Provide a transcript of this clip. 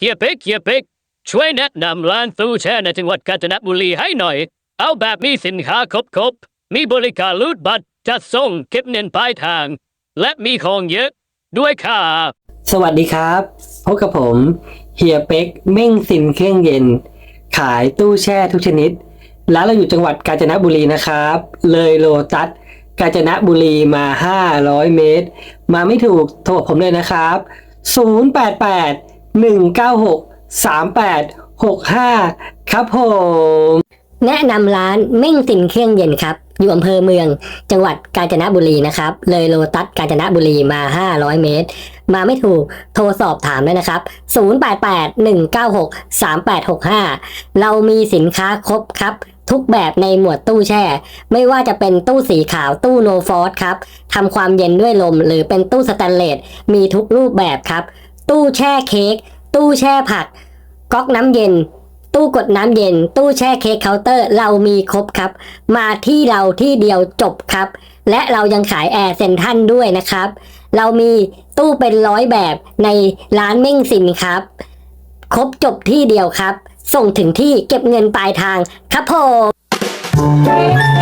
เฮียเป็กเฮียเป็กช่วยแนะนำร้านตู้แช่ในจังหวัดกาญจนบุรีให้หน่อย เอาแบบมีสินค้าครบๆมีบริการรูดบัตรจัดส่งเก็บเงินปลายทาง และมีของเยอะด้วยค่ะสวัสดีครับพบกับผมเฮียเป็กเม่งสินเครื่องเย็น ขายตู้แช่ทุกชนิด ร้านเราอยู่จังหวัดกาญจนบุรีนะครับ เลยโลตัสกาญจนบุรีมา 500 เมตร มาไม่ถูกโทรผมเลยนะครับ 088 196 3865 ครับผม แนะนำร้านเม่งสินเครื่องเย็นครับ อยู่อำเภอเมือง จังหวัดกาญจนบุรีนะครับ เลยโลตัสกาญจนบุรีมา 500 เมตร มาไม่ถูกโทรสอบถามได้นะครับ 0881963865 เรามีสินค้าครบครับทุกแบบในหมวดตู้แช่ ไม่ว่าจะเป็นตู้สีขาวตู้โนฟอสครับทำความเย็นด้วยลมหรือเป็นตู้สแตนเลสมีทุกรูปแบบครับ ตู้แช่เค้ก ตู้แช่ผัก ก๊อกน้ำเย็น ตู้กดน้ำเย็น ตู้แช่เค้กเคาน์เตอร์ เรามีครบครับ มาที่เราที่เดียวจบครับ และเรายังขายแอร์เซนทันด้วยนะครับ เรามีตู้เป็นร้อยแบบในร้านเม่งสินครับ ครบจบที่เดียวครับ ส่งถึงที่เก็บเงินปลายทางครับผม